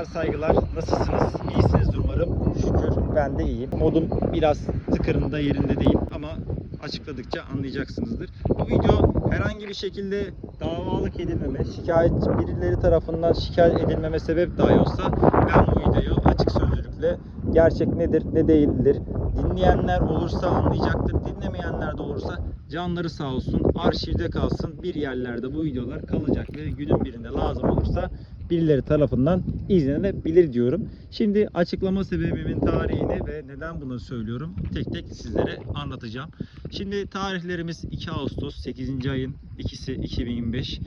Selamlar, saygılar. Nasılsınız? İyisinizdir umarım. Şükür ben de iyiyim. Modum biraz tıkırında yerinde değil ama açıkladıkça anlayacaksınızdır. Bu video herhangi bir şekilde davalık edilmeme, şikayet birileri tarafından şikayet edilmeme sebep dahi olsa ben bu videoyu açık sözlülükle gerçek nedir ne değildir dinleyenler olursa anlayacaktır. Dinlemeyenler de olursa canları sağ olsun arşivde kalsın. Bir yerlerde bu videolar kalacak ve günün birinde lazım olursa birileri tarafından izlenebilir diyorum. Şimdi açıklama sebebimin tarihini ve neden bunu söylüyorum tek tek sizlere anlatacağım. Şimdi tarihlerimiz 2 Ağustos 8. ayın ikisi 2025.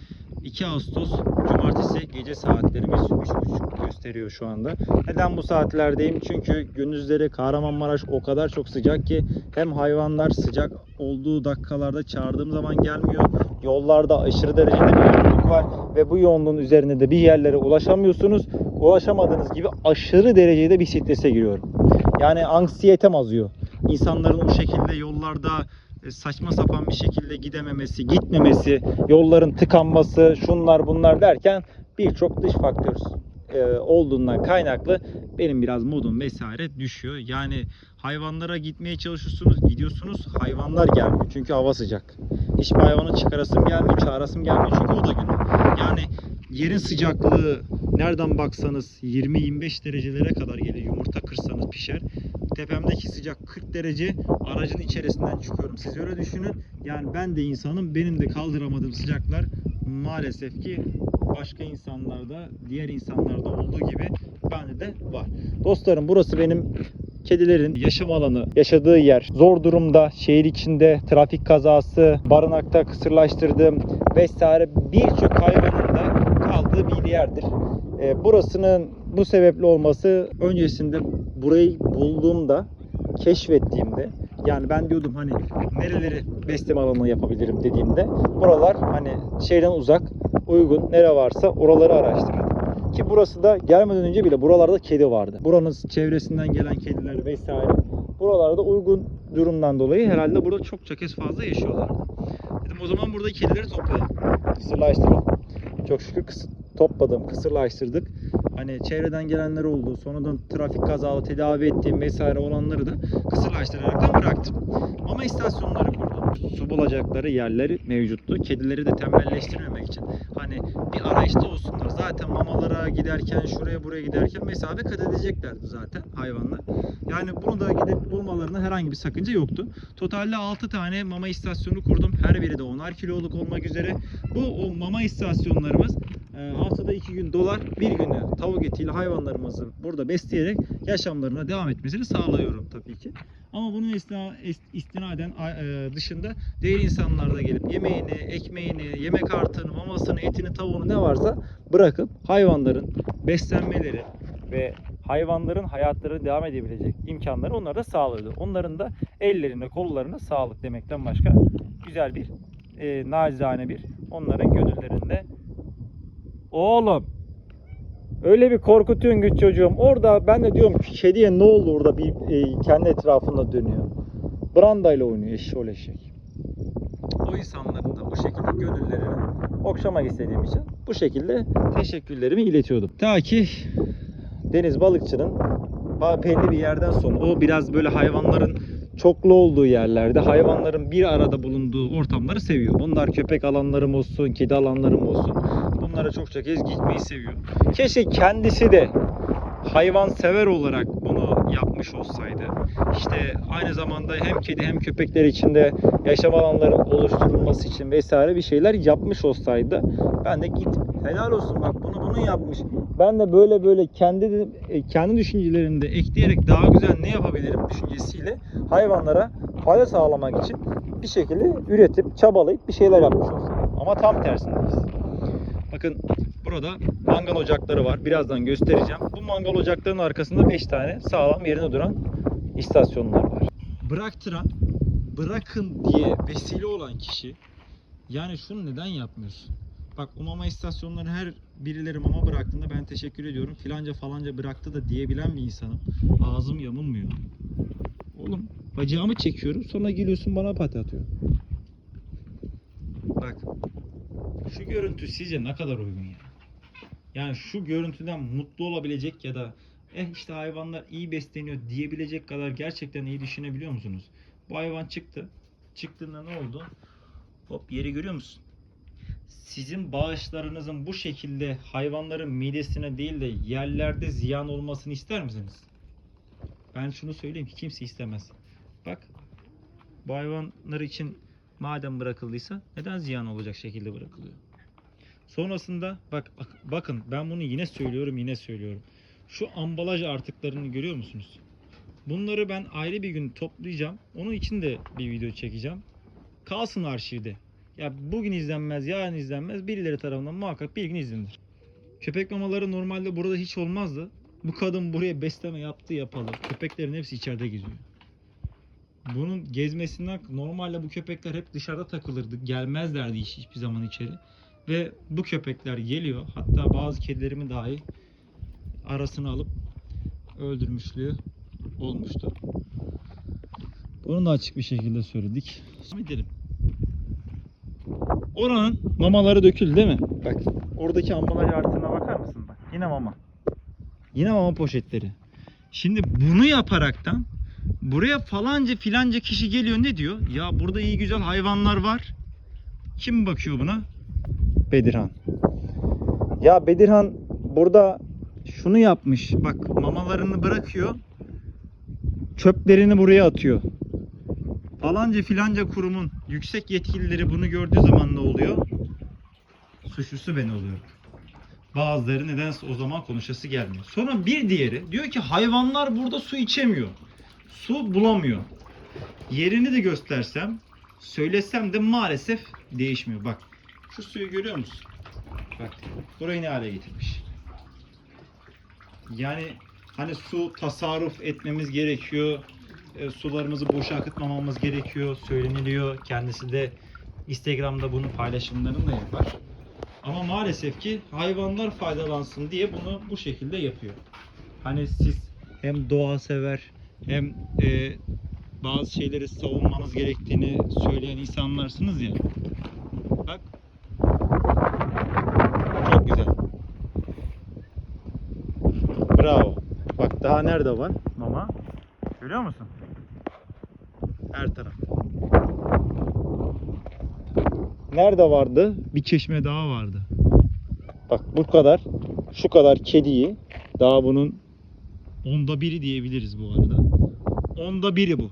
2 Ağustos Cumartesi gece saatlerimiz 3.30 gösteriyor şu anda. Neden bu saatlerdeyim? Çünkü gündüzleri Kahramanmaraş o kadar çok sıcak ki hem hayvanlar sıcak olduğu dakikalarda çağırdığım zaman gelmiyor. Yollarda aşırı derecede bir yoğunluk var ve bu yoğunluğun üzerine de bir yerlere ulaşamıyorsunuz. Ulaşamadığınız gibi aşırı derecede bir strese giriyorum. Yani anksiyetem azıyor. İnsanların o şekilde yollarda e, saçma sapan bir şekilde gidememesi, gitmemesi, yolların tıkanması, şunlar bunlar derken birçok dış faktör e, olduğundan kaynaklı benim biraz modum vesaire düşüyor. Yani hayvanlara gitmeye çalışıyorsunuz, gidiyorsunuz, hayvanlar gelmiyor çünkü hava sıcak. Hiçbir hayvanı çıkarasım gelmiyor, çağırasım gelmiyor çünkü o da günü. Yani yerin sıcaklığı nereden baksanız 20-25 derecelere kadar gelir. Yumurta kırsanız pişer. Tepemdeki sıcak 40 derece aracın içerisinden çıkıyorum. Siz öyle düşünün. Yani ben de insanım. Benim de kaldıramadığım sıcaklar maalesef ki başka insanlarda, diğer insanlarda olduğu gibi bende de var. Dostlarım burası benim kedilerin yaşam alanı, yaşadığı yer. Zor durumda, şehir içinde trafik kazası, barınakta kısırlaştırdığım vesaire birçok hayvanın da kaldığı bir yerdir. E, burasının bu sebeple olması öncesinde burayı bulduğumda, keşfettiğimde yani ben diyordum hani nereleri besleme alanı yapabilirim dediğimde buralar hani şeyden uzak, uygun nere varsa oraları araştırdım. Ki burası da gelmeden önce bile buralarda kedi vardı. Buranın çevresinden gelen kediler vesaire buralarda uygun durumdan dolayı herhalde burada çokça kez fazla yaşıyorlardı. Dedim o zaman burada kedileri toplayalım. Kısırlaştıralım. Çok şükür kısır, topladım, kısırlaştırdık. Hani çevreden gelenler oldu. Sonradan trafik kazalı tedavi ettiğim vesaire olanları da kısırlaştıraraktan bıraktım. Mama istasyonları kurdum. Su bulacakları yerleri mevcuttu. Kedileri de tembelleştirmemek için. Hani bir arayışta olsunlar. Zaten mamalara giderken, şuraya buraya giderken mesafe kat edeceklerdi zaten hayvanlar. Yani bunu da gidip bulmalarına herhangi bir sakınca yoktu. Totalde 6 tane mama istasyonu kurdum. Her biri de 10'ar kiloluk olmak üzere. Bu o mama istasyonlarımız e, haftada 2 gün dolar, bir günü tavuk etiyle hayvanlarımızı burada besleyerek yaşamlarına devam etmesini sağlıyorum tabii ki. Ama bunun istina, is- istinaden e, dışında diğer insanlar da gelip yemeğini, ekmeğini, yemek artığını, mamasını, etini, tavuğunu ne varsa bırakıp hayvanların beslenmeleri ve hayvanların hayatları devam edebilecek imkanları onlara da sağlıyordu. Onların da ellerine, kollarına sağlık demekten başka güzel bir, e, nacizane bir onların gönüllerinde Oğlum öyle bir korkutuyorsun güç çocuğum. Orada ben de diyorum ki kediye ne oldu orada bir e, kendi etrafında dönüyor. Branda ile oynuyor eşşoğlu eşek. O insanların da bu şekilde gönüllerini okşamak istediğim için bu şekilde teşekkürlerimi iletiyordum. Ta ki deniz balıkçının ba- belli bir yerden sonra o biraz böyle hayvanların çoklu olduğu yerlerde hayvanların bir arada bulunduğu ortamları seviyor. Bunlar köpek alanlarım olsun, kedi alanlarım olsun. Bunlara çokça kez gitmeyi seviyor. Keşke kendisi de hayvan sever olarak bunu yapmış olsaydı. İşte aynı zamanda hem kedi hem köpekler için de yaşam alanları oluşturulması için vesaire bir şeyler yapmış olsaydı ben de git helal olsun bak bunu bunu yapmış. Ben de böyle böyle kendi e, kendi düşüncelerini de ekleyerek daha güzel ne yapabilirim düşüncesiyle hayvanlara fayda sağlamak için bir şekilde üretip çabalayıp bir şeyler yapmış olsaydı. Ama tam tersindeyiz. Bakın burada mangal ocakları var. Birazdan göstereceğim. Bu mangal ocaklarının arkasında 5 tane sağlam yerine duran istasyonlar var. Bıraktıran, bırakın diye vesile olan kişi yani şunu neden yapmıyorsun? Bak o mama istasyonları her birileri mama bıraktığında ben teşekkür ediyorum. Filanca falanca bıraktı da diyebilen bir insanım. Ağzım yamulmuyor. Oğlum bacağımı çekiyorum sonra geliyorsun bana pati atıyor. Bak şu görüntü sizce ne kadar uygun ya? Yani şu görüntüden mutlu olabilecek ya da eh işte hayvanlar iyi besleniyor diyebilecek kadar gerçekten iyi düşünebiliyor musunuz? Bu hayvan çıktı. Çıktığında ne oldu? Hop yeri görüyor musun? Sizin bağışlarınızın bu şekilde hayvanların midesine değil de yerlerde ziyan olmasını ister misiniz? Ben şunu söyleyeyim ki kimse istemez. Bak bu hayvanlar için madem bırakıldıysa neden ziyan olacak şekilde bırakılıyor? Sonrasında bak bak- bakın ben bunu yine söylüyorum yine söylüyorum. Şu ambalaj artıklarını görüyor musunuz? Bunları ben ayrı bir gün toplayacağım. Onun için de bir video çekeceğim. Kalsın arşivde. Ya bugün izlenmez, yarın izlenmez. Birileri tarafından muhakkak bir gün izlenir. Köpek mamaları normalde burada hiç olmazdı. Bu kadın buraya besleme yaptı yapalı. Köpeklerin hepsi içeride geziyor. Bunun gezmesinden normalde bu köpekler hep dışarıda takılırdı. Gelmezlerdi hiç, hiçbir zaman içeri. Ve bu köpekler geliyor. Hatta bazı kedilerimi dahi arasına alıp öldürmüşlüğü olmuştu. Bunu da açık bir şekilde söyledik. Edelim. Oranın mamaları döküldü değil mi? Bak oradaki ambalaj artığına bakar mısın? Bak yine mama. Yine mama poşetleri. Şimdi bunu yaparaktan buraya falanca filanca kişi geliyor ne diyor? Ya burada iyi güzel hayvanlar var. Kim bakıyor buna? Bedirhan. Ya Bedirhan burada şunu yapmış. Bak mamalarını bırakıyor. Çöplerini buraya atıyor. Falanca filanca kurumun yüksek yetkilileri bunu gördüğü zaman ne oluyor? Suçlusu ben oluyorum. Bazıları nedense o zaman konuşası gelmiyor. Sonra bir diğeri diyor ki hayvanlar burada su içemiyor. Su bulamıyor. Yerini de göstersem, söylesem de maalesef değişmiyor. Bak şu suyu görüyor musun? Bak burayı ne hale getirmiş. Yani hani su tasarruf etmemiz gerekiyor. E, sularımızı boşa akıtmamamız gerekiyor. Söyleniliyor. Kendisi de Instagram'da bunun paylaşımlarını da yapar. Ama maalesef ki hayvanlar faydalansın diye bunu bu şekilde yapıyor. Hani siz hem doğa sever hem e, bazı şeyleri savunmanız gerektiğini söyleyen insanlarsınız ya. Bak. Çok güzel. Bravo. Bak daha nerede var mama? Görüyor musun? Her taraf. Nerede vardı? Bir çeşme daha vardı. Bak bu kadar, şu kadar kediyi daha bunun onda biri diyebiliriz bu arada. Onda biri bu.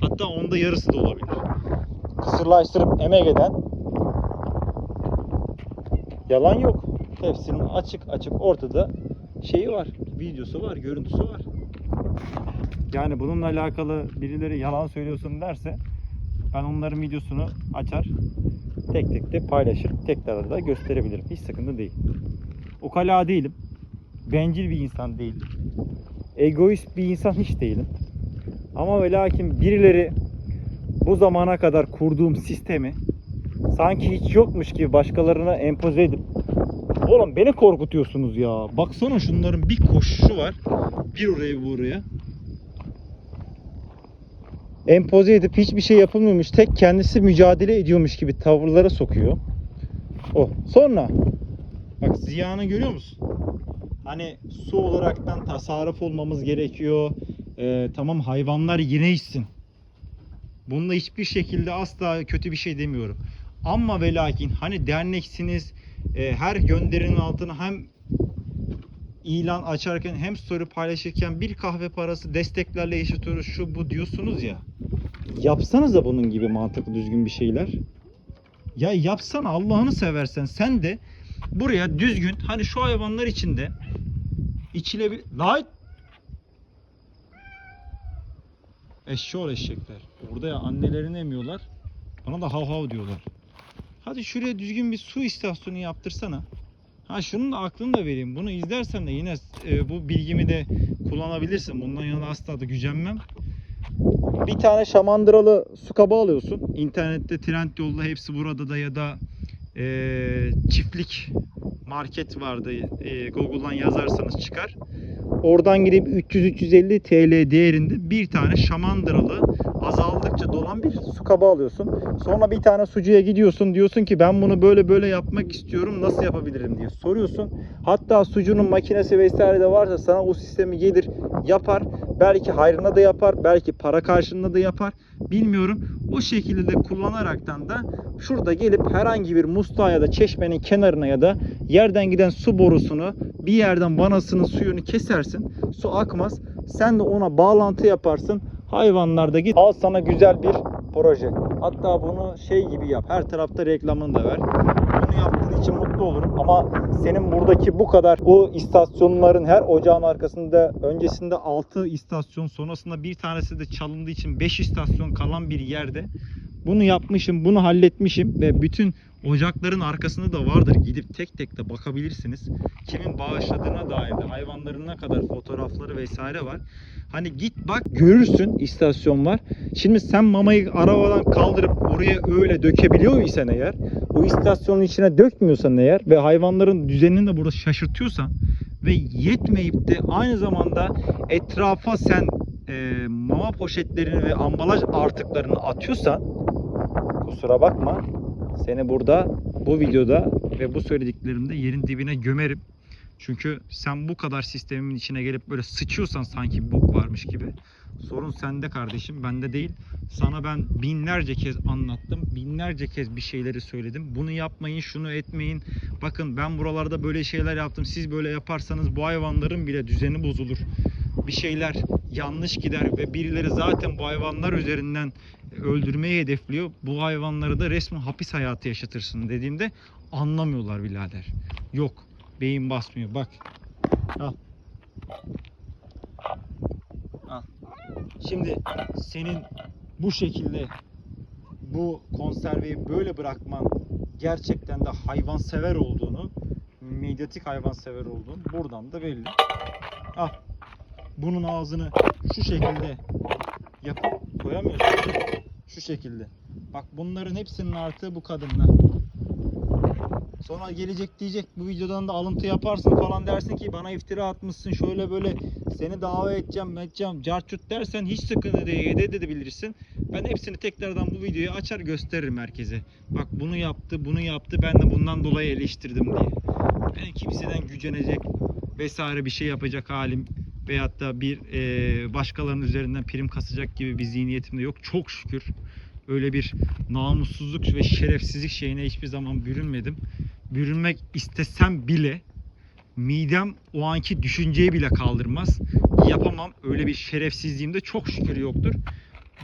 Hatta onda yarısı da olabilir. Kısırlaştırıp emek eden yalan yok. Hepsinin açık açık ortada şeyi var, videosu var, görüntüsü var. Yani bununla alakalı birileri yalan söylüyorsun derse ben onların videosunu açar tek tek de paylaşır tekrar da gösterebilirim. Hiç sıkıntı değil. Ukala değilim. Bencil bir insan değilim. Egoist bir insan hiç değilim. Ama ve lakin birileri bu zamana kadar kurduğum sistemi sanki hiç yokmuş gibi başkalarına empoze edip Oğlum beni korkutuyorsunuz ya. Baksana şunların bir koşuşu var. Bir oraya bir buraya. Empoze edip hiçbir şey yapılmıyormuş. Tek kendisi mücadele ediyormuş gibi tavırlara sokuyor. O. Sonra bak ziyanı görüyor musun? Hani su olaraktan tasarruf olmamız gerekiyor. Ee, tamam hayvanlar yine içsin. Bunda hiçbir şekilde asla kötü bir şey demiyorum. Ama ve lakin hani derneksiniz, e, her gönderinin altına hem ilan açarken hem story paylaşırken bir kahve parası desteklerle yaşatıyoruz şu bu diyorsunuz ya. Yapsanız da bunun gibi mantıklı düzgün bir şeyler. Ya yapsana Allah'ını seversen sen de buraya düzgün hani şu hayvanlar içinde içilebilir. Lan! Eşşoğlu eşekler. Burada ya annelerini emiyorlar. Bana da hav hav diyorlar. Hadi şuraya düzgün bir su istasyonu yaptırsana. Ha şunun da aklını da vereyim. Bunu izlersen de yine e, bu bilgimi de kullanabilirsin. Bundan yana asla da gücenmem. Bir tane şamandıralı su kabı alıyorsun. İnternette Trendyol'da hepsi burada da ya da e, çiftlik market vardı. E, Google'dan yazarsanız çıkar. Oradan girip 300-350 TL değerinde bir tane şamandıralı azaldıkça dolan bir su kabı alıyorsun. Sonra bir tane sucuya gidiyorsun. Diyorsun ki ben bunu böyle böyle yapmak istiyorum. Nasıl yapabilirim diye soruyorsun. Hatta sucunun makinesi vesaire de varsa sana o sistemi gelir yapar. Belki hayrına da yapar. Belki para karşılığında da yapar. Bilmiyorum. O şekilde de kullanaraktan da şurada gelip herhangi bir musluğa ya da çeşmenin kenarına ya da yerden giden su borusunu bir yerden vanasının suyunu kesersin. Su akmaz. Sen de ona bağlantı yaparsın. Hayvanlar da git. Al sana güzel bir proje. Hatta bunu şey gibi yap. Her tarafta reklamını da ver. Bunu yaptığın için mutlu olurum. Ama senin buradaki bu kadar o istasyonların her ocağın arkasında öncesinde 6 istasyon sonrasında bir tanesi de çalındığı için 5 istasyon kalan bir yerde bunu yapmışım, bunu halletmişim ve bütün ocakların arkasında da vardır. Gidip tek tek de bakabilirsiniz. Kimin bağışladığına dair de hayvanlarına kadar fotoğrafları vesaire var. Hani git bak görürsün istasyon var. Şimdi sen mamayı arabadan kaldırıp oraya öyle dökebiliyor isen eğer o istasyonun içine dökmüyorsan eğer ve hayvanların düzenini de burada şaşırtıyorsan ve yetmeyip de aynı zamanda etrafa sen e, mama poşetlerini ve ambalaj artıklarını atıyorsan kusura bakma seni burada bu videoda ve bu söylediklerimde yerin dibine gömerim. Çünkü sen bu kadar sistemin içine gelip böyle sıçıyorsan sanki bir bok varmış gibi. Sorun sende kardeşim, bende değil. Sana ben binlerce kez anlattım. Binlerce kez bir şeyleri söyledim. Bunu yapmayın, şunu etmeyin. Bakın ben buralarda böyle şeyler yaptım. Siz böyle yaparsanız bu hayvanların bile düzeni bozulur. Bir şeyler yanlış gider ve birileri zaten bu hayvanlar üzerinden öldürmeyi hedefliyor. Bu hayvanları da resmen hapis hayatı yaşatırsın dediğimde anlamıyorlar birader. Yok. Beyin basmıyor. Bak. Al. Al. Şimdi senin bu şekilde bu konserveyi böyle bırakman gerçekten de hayvansever olduğunu, medyatik hayvansever olduğunu buradan da belli. Al. Bunun ağzını şu şekilde yapıp koyamıyorsun. Şu şekilde. Bak bunların hepsinin artığı bu kadınla. Sonra gelecek diyecek bu videodan da alıntı yaparsın falan dersin ki bana iftira atmışsın şöyle böyle seni dava edeceğim edeceğim carçut dersen hiç sıkıntı değil edebilirsin. Ben hepsini tekrardan bu videoyu açar gösteririm herkese. Bak bunu yaptı bunu yaptı ben de bundan dolayı eleştirdim diye. Ben kimseden gücenecek vesaire bir şey yapacak halim veyahut da bir e, başkalarının üzerinden prim kasacak gibi bir zihniyetim de yok. Çok şükür öyle bir namussuzluk ve şerefsizlik şeyine hiçbir zaman bürünmedim. Bürünmek istesem bile midem o anki düşünceyi bile kaldırmaz. Yapamam. Öyle bir şerefsizliğim de çok şükür yoktur.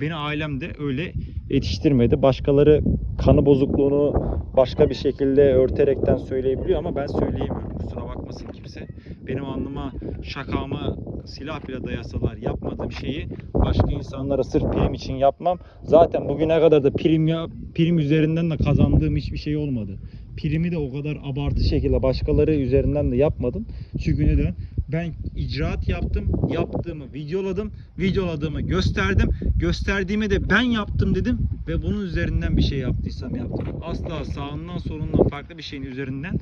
Beni ailem de öyle yetiştirmedi. Başkaları kanı bozukluğunu başka bir şekilde örterekten söyleyebiliyor ama ben söyleyemiyorum. Kusura bakmasın kimse. Benim alnıma şakama silah bile dayasalar yapmadığım şeyi başka insanlara sırf prim için yapmam. Zaten bugüne kadar da prim ya prim üzerinden de kazandığım hiçbir şey olmadı. Primi de o kadar abartı şekilde başkaları üzerinden de yapmadım. Çünkü neden? Ben icraat yaptım, yaptığımı videoladım, videoladığımı gösterdim, gösterdiğimi de ben yaptım dedim ve bunun üzerinden bir şey yaptıysam yaptım. Asla sağından solundan farklı bir şeyin üzerinden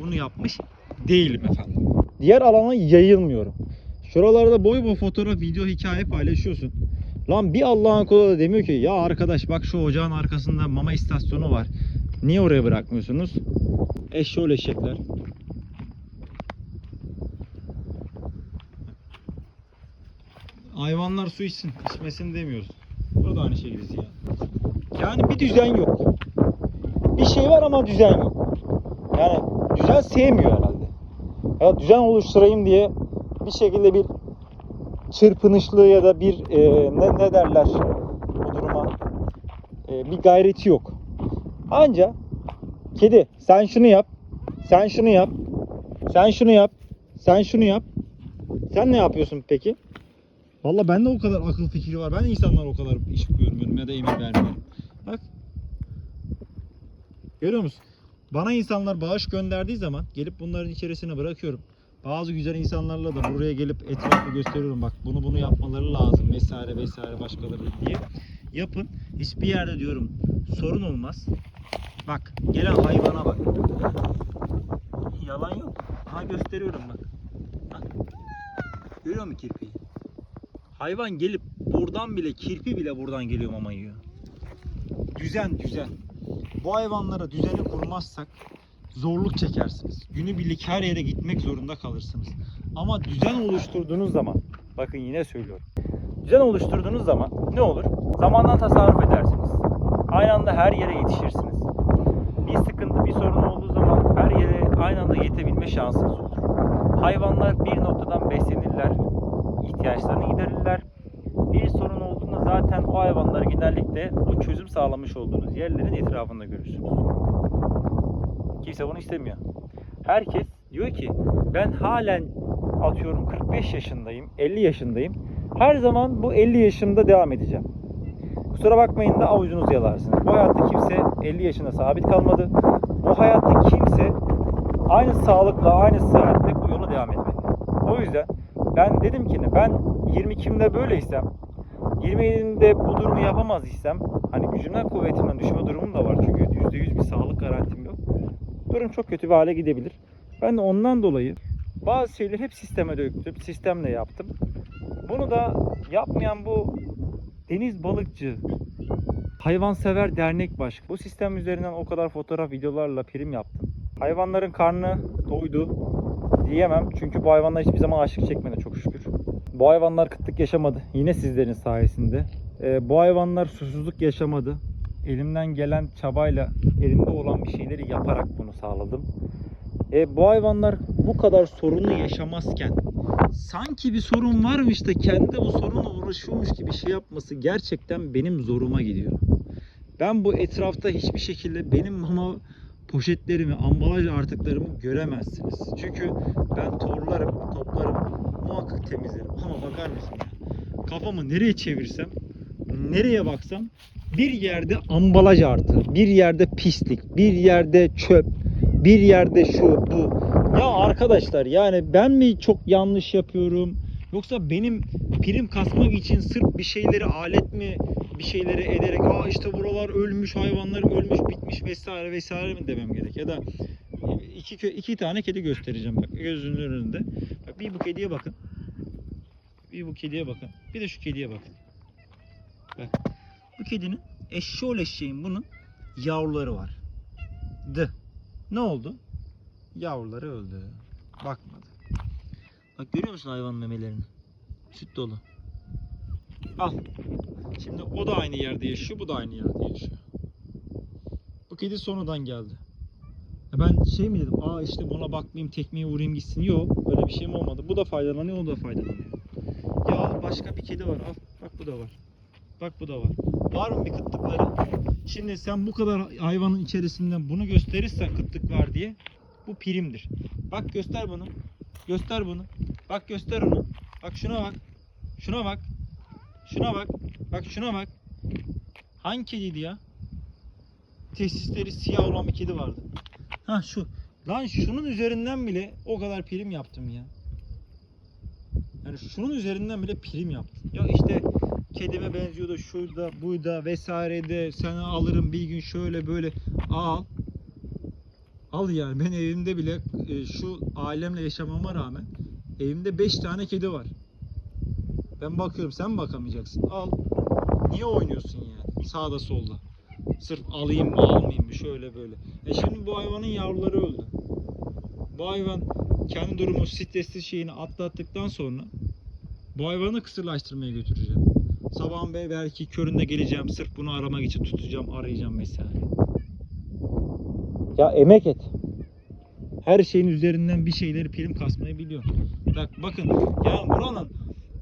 bunu yapmış değilim efendim. Diğer alana yayılmıyorum. Şuralarda boy boy fotoğraf, video, hikaye paylaşıyorsun. Lan bir Allah'ın kulu da demiyor ki ya arkadaş bak şu ocağın arkasında mama istasyonu var. Niye oraya bırakmıyorsunuz? Eşşoğlu eşekler. Hayvanlar su içsin, içmesin demiyoruz. O da aynı birisi ya. Yani bir düzen yok. Bir şey var ama düzen yok. Yani düzen sevmiyor herhalde. Ya düzen oluşturayım diye bir şekilde bir çırpınışlı ya da bir e, ne, ne derler o duruma e, bir gayreti yok. Anca kedi sen şunu yap, sen şunu yap, sen şunu yap, sen şunu yap. Sen ne yapıyorsun peki? Valla bende o kadar akıl fikri var. Ben de insanlara o kadar iş görmüyorum ya da emir vermiyorum. Bak. Görüyor musun? Bana insanlar bağış gönderdiği zaman gelip bunların içerisine bırakıyorum. Bazı güzel insanlarla da buraya gelip etrafı gösteriyorum. Bak bunu bunu yapmaları lazım vesaire vesaire başkaları diye. Yapın. Hiçbir yerde diyorum sorun olmaz. Bak gelen hayvana bak. Yalan yok. Aha gösteriyorum bak. Görüyor musun kirpiyi? Hayvan gelip buradan bile kirpi bile buradan geliyor mama yiyor. düzen düzen. Bu hayvanlara düzeni kurmazsak zorluk çekersiniz. Günübirlik her yere gitmek zorunda kalırsınız. Ama düzen oluşturduğunuz zaman, bakın yine söylüyorum. Düzen oluşturduğunuz zaman ne olur? Zamandan tasarruf edersiniz. Aynı anda her yere yetişirsiniz. Bir sıkıntı, bir sorun olduğu zaman her yere aynı anda yetebilme şansınız olur. Hayvanlar bir noktadan beslenirler, ihtiyaçlarını giderirler. Bir sorun olduğunda zaten o hayvanları genellikle o çözüm sağlamış olduğunuz yerlerin etrafında görürsünüz. Kimse bunu istemiyor. Herkes diyor ki ben halen atıyorum 45 yaşındayım, 50 yaşındayım. Her zaman bu 50 yaşımda devam edeceğim. Kusura bakmayın da avucunuzu yalarsınız. Bu hayatta kimse 50 yaşında sabit kalmadı. Bu hayatta kimse aynı sağlıkla, aynı sıhhatle bu yola devam etmedi. O yüzden ben dedim ki ne, ben 22'imde böyleysem 27'imde bu durumu yapamaz isem hani gücümden kuvvetimden düşme durumum da var çünkü %100 bir sağlık garantim yok. Durum çok kötü bir hale gidebilir. Ben de ondan dolayı bazı şeyleri hep sisteme döktüm, sistemle yaptım. Bunu da yapmayan bu Deniz Balıkçı Hayvansever Dernek Başkanı. Bu sistem üzerinden o kadar fotoğraf, videolarla prim yaptım. Hayvanların karnı doydu diyemem. Çünkü bu hayvanlar hiçbir zaman açlık çekmedi çok şükür. Bu hayvanlar kıtlık yaşamadı. Yine sizlerin sayesinde. Ee, bu hayvanlar susuzluk yaşamadı. Elimden gelen çabayla, elimde olan bir şeyleri yaparak bunu sağladım. E, bu hayvanlar bu kadar sorunu yaşamazken sanki bir sorun varmış da kendi bu sorunla uğraşıyormuş gibi şey yapması gerçekten benim zoruma gidiyor. Ben bu etrafta hiçbir şekilde benim mama poşetlerimi, ambalaj artıklarımı göremezsiniz. Çünkü ben torlarım, toplarım, muhakkak temizlerim. Ama bakar mısın ya? Kafamı nereye çevirsem, nereye baksam bir yerde ambalaj artı, bir yerde pislik, bir yerde çöp, bir yerde şu bu. Ya arkadaşlar yani ben mi çok yanlış yapıyorum? Yoksa benim prim kasmak için sırf bir şeyleri alet mi bir şeyleri ederek aa işte buralar ölmüş hayvanlar ölmüş bitmiş vesaire vesaire mi demem gerek ya da iki, iki tane kedi göstereceğim bak gözünün önünde. Bak bir bu kediye bakın. Bir bu kediye bakın. Bir de şu kediye bakın. Bak. Bu kedinin eşşoğlu eşeğin bunun yavruları var. Dı. Ne oldu? Yavruları öldü. Bakmadı. Bak görüyor musun hayvan memelerini? Süt dolu. Al. Şimdi o da aynı yerde yaşıyor, bu da aynı yerde yaşıyor. Bu kedi sonradan geldi. Ben şey mi dedim? Aa işte buna bakmayayım, tekmeyi vurayım gitsin. Yok, öyle bir şeyim olmadı. Bu da faydalanıyor, o da faydalanıyor. Ya başka bir kedi var. Al. Bak bu da var. Bak bu da var. Var mı bir kıtlıkları? Şimdi sen bu kadar hayvanın içerisinden bunu gösterirsen kıtlık var diye bu primdir. Bak göster bunu. Göster bunu. Bak göster onu. Bak şuna bak. Şuna bak. Şuna bak. Bak şuna bak. Hangi kediydi ya? Tesisleri siyah olan bir kedi vardı. Ha şu. Lan şunun üzerinden bile o kadar prim yaptım ya. Yani şunun üzerinden bile prim yaptım. Ya işte kedime benziyordu şurada buyda vesairede sana alırım bir gün şöyle böyle al. Al yani ben evimde bile e, şu ailemle yaşamama rağmen evimde 5 tane kedi var. Ben bakıyorum sen bakamayacaksın. Al. Niye oynuyorsun yani sağda solda? Sırf alayım mı almayayım mı şöyle böyle. E şimdi bu hayvanın yavruları öldü. Bu hayvan kendi durumu stresli şeyini atlattıktan sonra bu hayvanı kısırlaştırmaya götüreceğim. Sabahın be belki köründe geleceğim sırf bunu aramak için tutacağım arayacağım vesaire. Ya emek et. Her şeyin üzerinden bir şeyleri prim kasmayı biliyor. Bak bakın yani buranın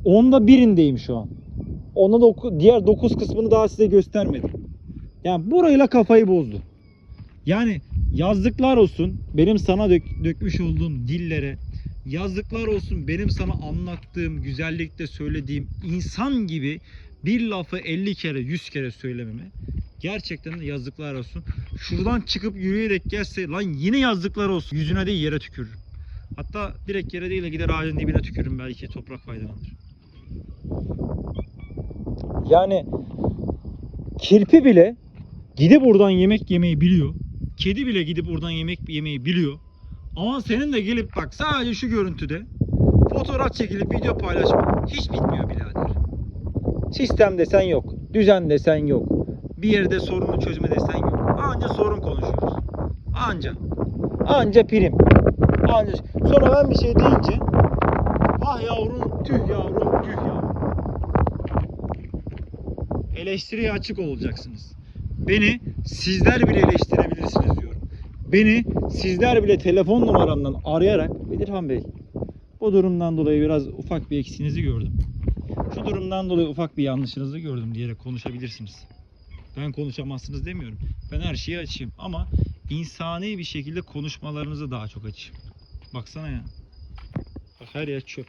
onda birindeyim şu an. Onda doku, diğer 9 kısmını daha size göstermedim. Yani burayla kafayı bozdu. Yani yazdıklar olsun benim sana dök- dökmüş olduğum dillere, yazdıklar olsun benim sana anlattığım, güzellikte söylediğim insan gibi bir lafı 50 kere, 100 kere söylememe. Gerçekten de yazdıklar olsun. Şuradan çıkıp yürüyerek gelse lan yine yazdıklar olsun. Yüzüne değil yere tükürürüm. Hatta direkt yere değil de gider ağacın dibine tükürürüm belki toprak faydalanır. Yani kirpi bile gidip buradan yemek yemeyi biliyor. Kedi bile gidip oradan yemek yemeyi biliyor. Ama senin de gelip bak sadece şu görüntüde fotoğraf çekilip video paylaşma hiç bitmiyor birader. Sistem desen yok. Düzen desen yok. bir yerde sorunu çözme desen yok. Anca sorun konuşuyoruz. Anca. Anca prim. Anca. Sonra ben bir şey deyince ah yavrum, tüh yavrum, tüh yavrum. Eleştiriye açık olacaksınız. Beni sizler bile eleştirebilirsiniz diyorum. Beni sizler bile telefon numaramdan arayarak Bedirhan Bey bu durumdan dolayı biraz ufak bir eksiğinizi gördüm. Şu durumdan dolayı ufak bir yanlışınızı gördüm diyerek konuşabilirsiniz. Ben konuşamazsınız demiyorum. Ben her şeyi açayım ama insani bir şekilde konuşmalarınızı daha çok açayım. Baksana ya. Bak her yer çöp.